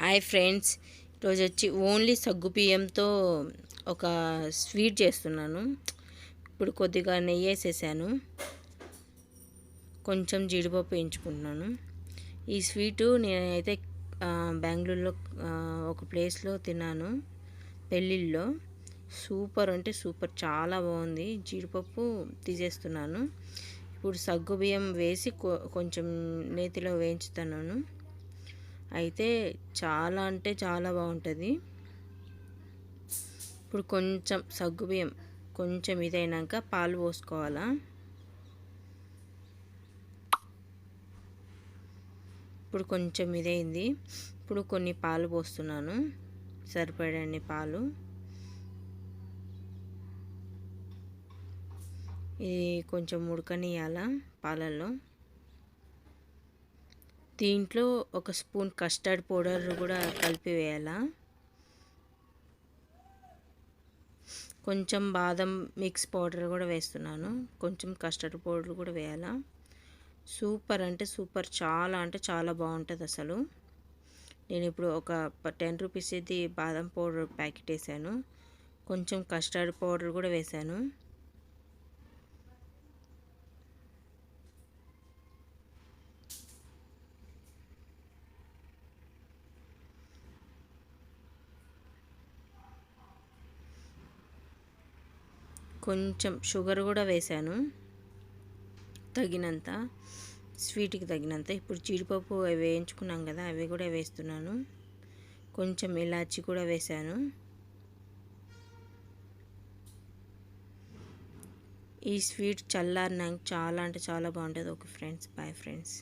Hi friends. ఈరోజు వచ్చి only సగ్గు బియ్యంతో ఒక స్వీట్ చేస్తున్నాను. ఇప్పుడు కొద్దిగా నెయ్యి వేసేసాను. కొంచెం జీడిపప్పు వేయించుకుంటున్నాను. ఈ స్వీటు నేనైతే బెంగళూరులో ఒక ప్లేస్లో తిన్నాను. పెళ్ళిళ్ళలో. సూపర్ అంటే సూపర్. చాలా బాగుంది. జీడిపప్పు తీసేస్తున్నాను. ఇప్పుడు సగ్గు బియ్యం వేసి కొ- కొంచెం నేతిలో వేయించుతున్నాను. అయితే చాలా అంటే చాలా బాగుంటుంది. ఇప్పుడు కొంచెం సగ్గుబియ్యం కొంచెం ఇదైనాక పాలు పోసుకోవాలా? ఇప్పుడు కొంచెం ఇదైంది. ఇప్పుడు కొన్ని పాలు పోస్తున్నాను. సరిపడండి పాలు. ఇది కొంచెం ఉడకనియాల పాలల్లో? దీంట్లో ఒక స్పూన్ కస్టర్డ్ పౌడర్ కూడా కలిపి వేయాలా? కొంచెం బాదం మిక్స్ పౌడర్ కూడా వేస్తున్నాను. కొంచెం కస్టర్డ్ పౌడర్ కూడా వేయాలా? సూపర్ అంటే సూపర్. చాలా అంటే చాలా బాగుంటుంది అసలు. నేను ఇప్పుడు ఒక టెన్ రూపీస్ ఇది బాదం పౌడర్ ప్యాకెట్ వేసాను. కొంచెం కస్టర్డ్ పౌడర్ కూడా వేసాను. కొంచెం షుగర్ కూడా వేసాను తగినంత స్వీట్కి తగినంత. ఇప్పుడు జీడిపప్పు అవి వేయించుకున్నాం కదా అవి కూడా వేస్తున్నాను. కొంచెం ఇలాచి కూడా వేసాను ఈ స్వీట్ చల్లారినాక చాలా అంటే చాలా బాగుంటుంది. Okay friends bye friends.